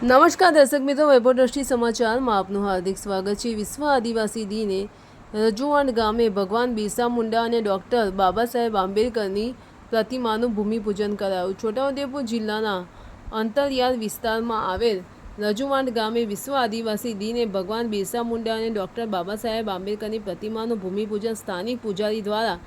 નમસ્કાર દર્શક મિત્રો, વૈભવ દ્રષ્ટિ સમાચારમાં આપનું હાર્દિક સ્વાગત છે. વિશ્વ આદિવાસી દિને રજુવાણ ગામે ભગવાન બિરસા મુંડા અને ડૉક્ટર બાબા સાહેબ આંબેડકરની પ્રતિમાનું ભૂમિપૂજન કરાયું. છોટાઉદેપુર જિલ્લાના અંતરિયાળ વિસ્તારમાં આવેલ રજુવાંડ ગામે વિશ્વ આદિવાસી દિને ભગવાન બિરસા મુંડા અને ડૉક્ટર બાબા સાહેબ આંબેડકરની પ્રતિમાનું ભૂમિપૂજન સ્થાનિક પૂજારી દ્વારા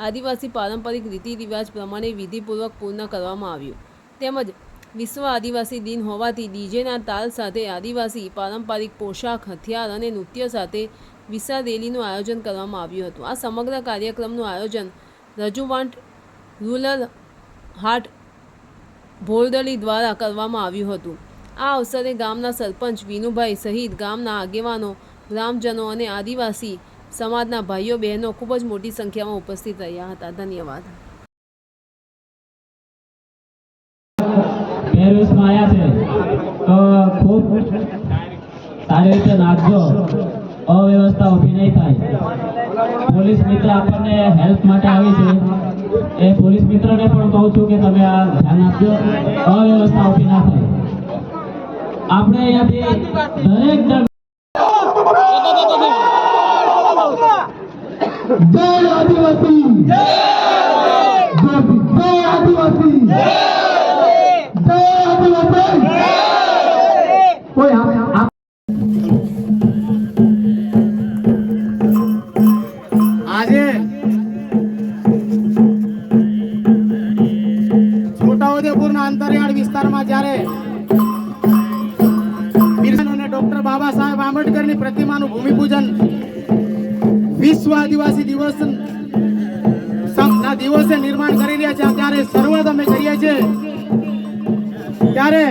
આદિવાસી પારંપરિક રીતિ રિવાજ પ્રમાણે વિધિપૂર્વક પૂર્ણ કરવામાં આવ્યું. તેમજ વિશ્વ આદિવાસી દિન હોવાથી ડીજેના તાલ સાથે આદિવાસી પારંપરિક પોશાક, હથિયાર અને નૃત્ય સાથે વિશાળ રેલીનું આયોજન કરવામાં આવ્યું હતું. આ સમગ્ર કાર્યક્રમનું આયોજન રજુવાંટ રૂરલ હાટ ભોરદલી દ્વારા કરવામાં આવ્યું હતું. આ અવસરે ગામના સરપંચ વિનુભાઈ સહિત ગામના આગેવાનો, ગ્રામજનો અને આદિવાસી સમાજના ભાઈઓ બહેનો ખૂબ જ મોટી સંખ્યામાં ઉપસ્થિત રહ્યા હતા. ધન્યવાદ. પહેરવેશમાં આવ્યા છે. તો ખૂબ સારી રીતે નાખજો. અવ્યવસ્થા ઊભી નહીં થાય. પોલીસ મિત્ર આપણને હેલ્પ માટે આવી છે. એ પોલીસ મિત્રને પણ કહું છું કે તમે આ ધ્યાન આપજો. અવ્યવસ્થા ઊભી ના થાય. આપણે અહીંયાથી દરેક જણ જય આદિવાસી. જય જય આદિવાસી. જય આદિવાસી. આંબેડકરની પ્રતિમાનું ભૂમિપૂજન વિશ્વ આદિવાસી દિવસ ના દિવસે નિર્માણ કરી રહ્યા છે ત્યારે શરૂઆત અમે કરીએ છીએ ત્યારે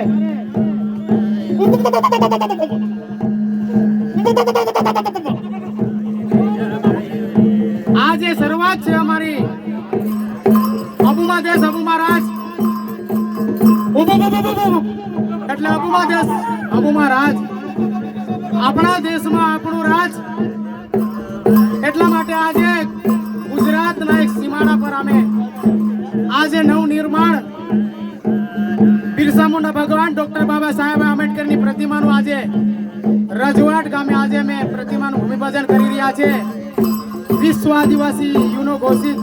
આ જે શરૂઆત છે અમારી, અબુમા દેશ, અબુમા રાજ. એટલે અબુમા દેશ રાજ આપણા દેશમાં આપણું રાજ. એટલા માટે આજે ગુજરાતના એક સીમાડા પર અમે આજે નવ નિર્માણ બિરસા મુંડા ભગવાન ડોક્ટર બાબા સાહેબ આંબેડકરની પ્રતિમાનું આજે રજવાટ ગામે આજે અમે પ્રતિમાનું ભૂમિપૂજન કરી રહ્યા છે. વિશ્વ આદિવાસી યુનો ઘોષિત.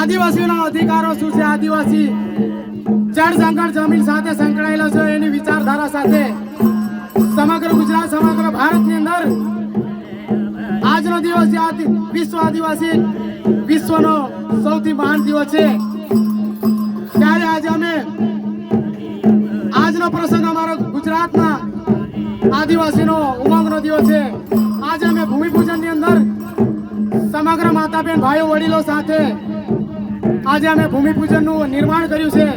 આદિવાસીઓના અધિકારો શું છે? આદિવાસી જળ જમીન સાથે સંકળાયેલો છે એની વિચારધારા સાથે સમગ્ર ગુજરાત, સમગ્ર આદિ- વિશ્વ આદિવાસી વિશ્વનો સૌથી મહાન દિવસ છે. ત્યારે આજે અમે આજનો પ્રસંગ અમારો ગુજરાતના આદિવાસીનો ઉમંગનો દિવસ છે. આજે અમે ભૂમિપૂજનની અંદર સમગ્ર માતા બેન ભાઈઓ વડીલો સાથે આજે અમે ભૂમિપૂજનનું નિર્માણ કર્યું છે.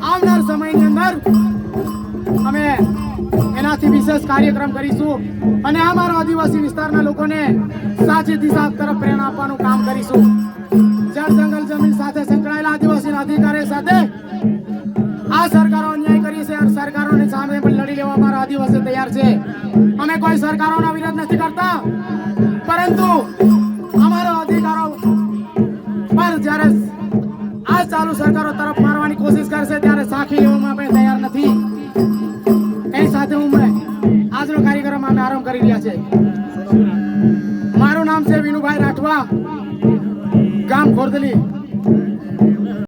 આવનાર સમયની અંદર અમે એનાથી વિશેષ કાર્યક્રમ કરીશું અને અમારા આદિવાસી વિસ્તારના લોકોને સાચી દિશા તરફ પ્રેરણા આપવાનું કામ કરીશું. જળ જંગલ જમીન સાથે સંકળાયેલા આદિવાસી અધિકારી સાથે આ સરકારો અન્યાય કરી છે અને સરકારોની સામે પણ લડી લેવા મારા આદિવાસી તૈયાર છે. અમે કોઈ સરકારોનો વિરોધ નથી કરતા. પરંતુ અમારો અધિકારો પર જ્યારે આ ચાલુ સરકારો તરફ મારવાની કોશિશ કરશે ત્યારે સાખી લેવામાં આપણે તૈયાર નથી. કરી રહ્યા છે. મારું નામ છે વિનુભાઈ રાઠવા. ગામ ખોરદલી.